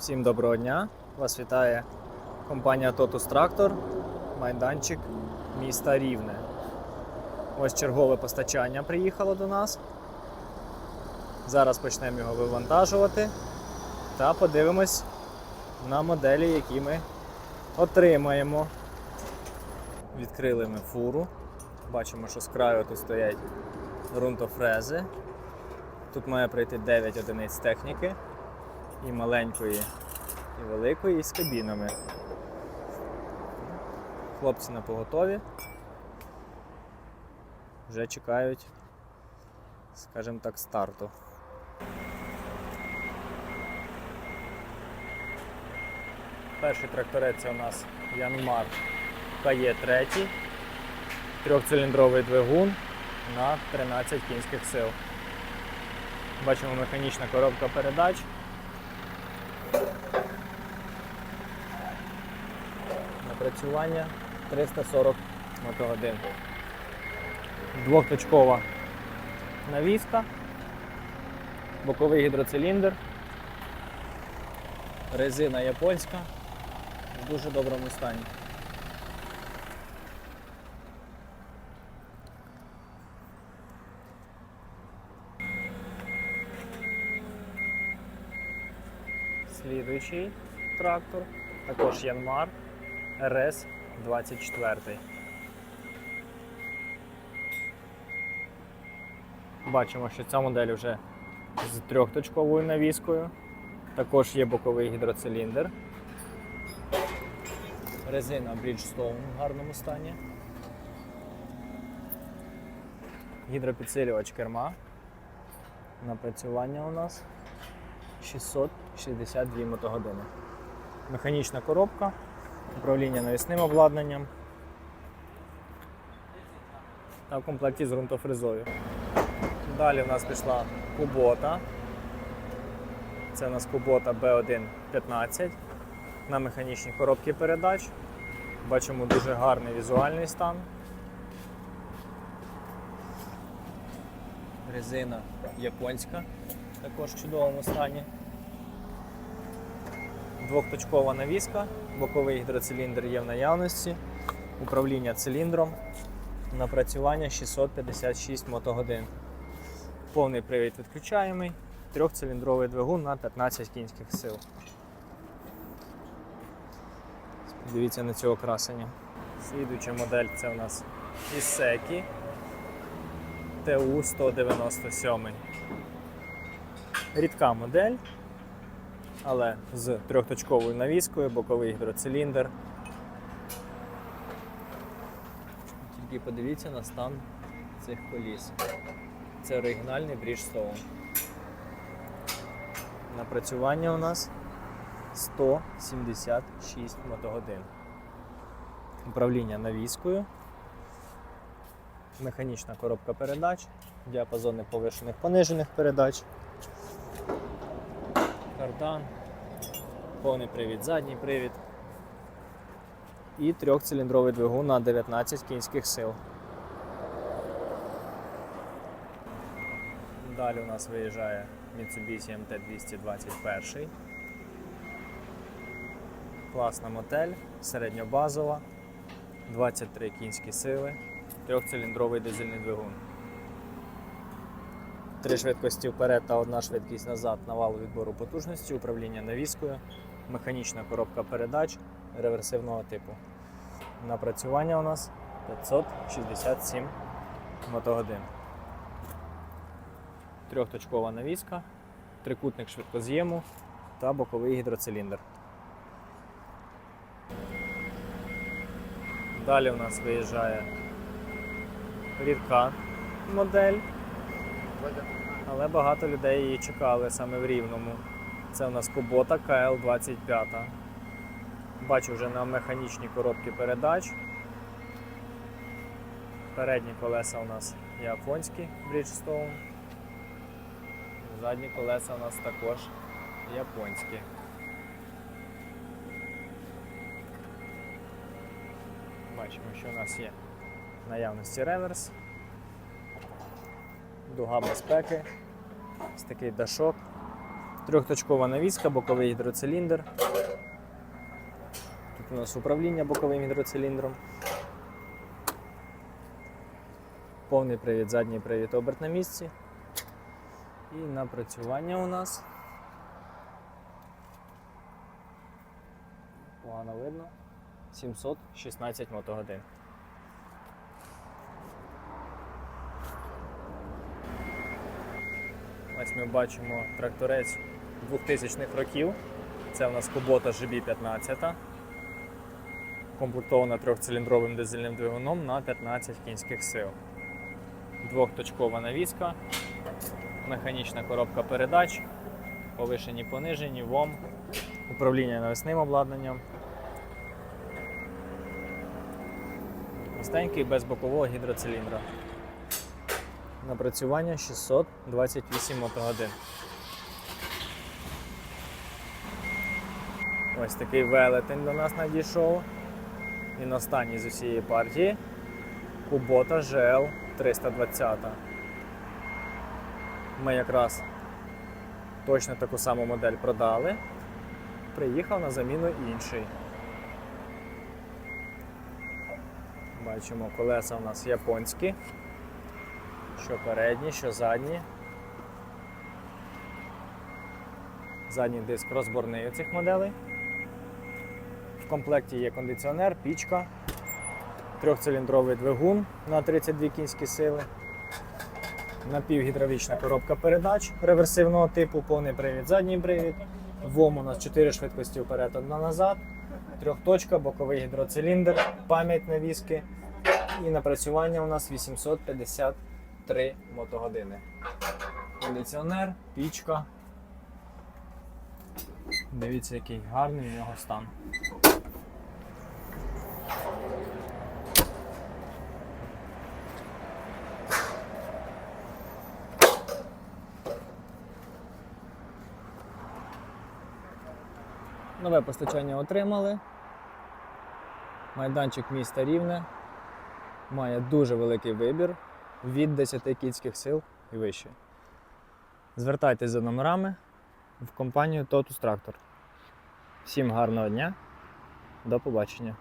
Всім доброго дня! Вас вітає компанія Totus Tractor, майданчик міста Рівне. Ось чергове постачання приїхало до нас. Зараз почнемо його вивантажувати та подивимось на моделі, які ми отримаємо. Відкрили ми фуру. Бачимо, що з краю тут стоять ґрунтофрези. Тут має прийти 9 одиниць техніки і маленької, і великої, і з кабінами. Хлопці на поготові. Вже чекають, скажімо так, старту. Перший тракторець у нас Янмар КЕ3, трьохциліндровий двигун на 13 кінських сил. Бачимо механічна коробка передач. Напрацювання 340 мотогодин. Двохточкова навіска, боковий гідроциліндр, резина японська в дуже доброму стані. Слідуючий трактор, також Янмар РС 24. Бачимо, що ця модель вже з трьохточковою навіскою. Також є боковий гідроциліндр. Резина Bridgestone в гарному стані. Гідропідсилювач керма. Напрацювання у нас 662 мотогодини. Механічна коробка, управління навісним обладнанням та в комплекті з ґрунтофрезою. Далі в нас пішла кубота. Це у нас кубота B115 на механічній коробці передач. Бачимо дуже гарний візуальний стан. Резина японська, також в чудовому стані. Двохточкова навіска, боковий гідроциліндр є в наявності, управління циліндром, напрацювання 656 мотогодин. Повний привід відключаємий, трьохциліндровий двигун на 15 кінських сил. Дивіться на цього красення. Слідуюча модель це у нас Ісекі ТУ-197. Рідка модель, але з трьохточковою навіскою, боковий гідроциліндр. Тільки подивіться на стан цих коліс. Це оригінальний Bridgestone. Напрацювання у нас 176 мотогодин. Управління навіскою, механічна коробка передач, діапазони повишених понижених передач, кардан, повний привід, задній привід і трьохциліндровий двигун на 19 кінських сил. Далі у нас виїжджає Mitsubishi MT-221. Класна мотель, середньобазова, 23 кінські сили, трьохциліндровий дизельний двигун. Три швидкості вперед та одна швидкість назад на валу відбору потужності, управління навіскою, механічна коробка передач реверсивного типу. Напрацювання у нас 567 мотогодин. Трьохточкова навіска, трикутник швидкоз'єму та боковий гідроциліндр. Далі у нас виїжджає рідка модель, але багато людей її чекали саме в Рівному. Це у нас Кубота КЛ-25. Бачу вже на механічній коробці передач. Передні колеса у нас японські Bridgestone. Задні колеса у нас також японські. Бачимо, що у нас є наявності реверс, дуга безпеки, ось такий дашок, Трьохточкова навіска, боковий гідроциліндр. Тут у нас управління боковим гідроциліндром. Повний привід, задній привід, оберт на місці. І напрацювання у нас. Погано видно. 716 мотогодин. Ось ми бачимо тракторець 2000-х років. Це у нас Kubota GB15. Комплектована трьохциліндровим дизельним двигуном на 15 кінських сил. Двохточкова навіска, механічна коробка передач, повишені понижені, ВОМ, управління навісним обладнанням. Простенький без бокового гідроциліндра. Напрацювання 628 мотогодин. Ось такий велетень до нас надійшов. Він останній з усієї партії. Kubota GL 320. Ми якраз точно таку саму модель продали. Приїхав на заміну інший. Бачимо, колеса у нас японські. Що передні, що задні. Задній диск розборний у цих моделей. В комплекті є кондиціонер, пічка, трьохциліндровий двигун на 32 кінські сили, напівгідравлічна коробка передач реверсивного типу, повний привід, задній привід. ВОМ у нас 4 швидкості вперед, одна назад, трьохточка, боковий гідроциліндр, пам'ять навіски і напрацювання у нас 853 мотогодини. Кондиціонер, пічка. Дивіться, який гарний у нього стан. Нове постачання отримали. Майданчик міста Рівне має дуже великий вибір від 10 кінських сил і вище. Звертайтеся за номерами в компанію Totus Tractor. Всім гарного дня, до побачення!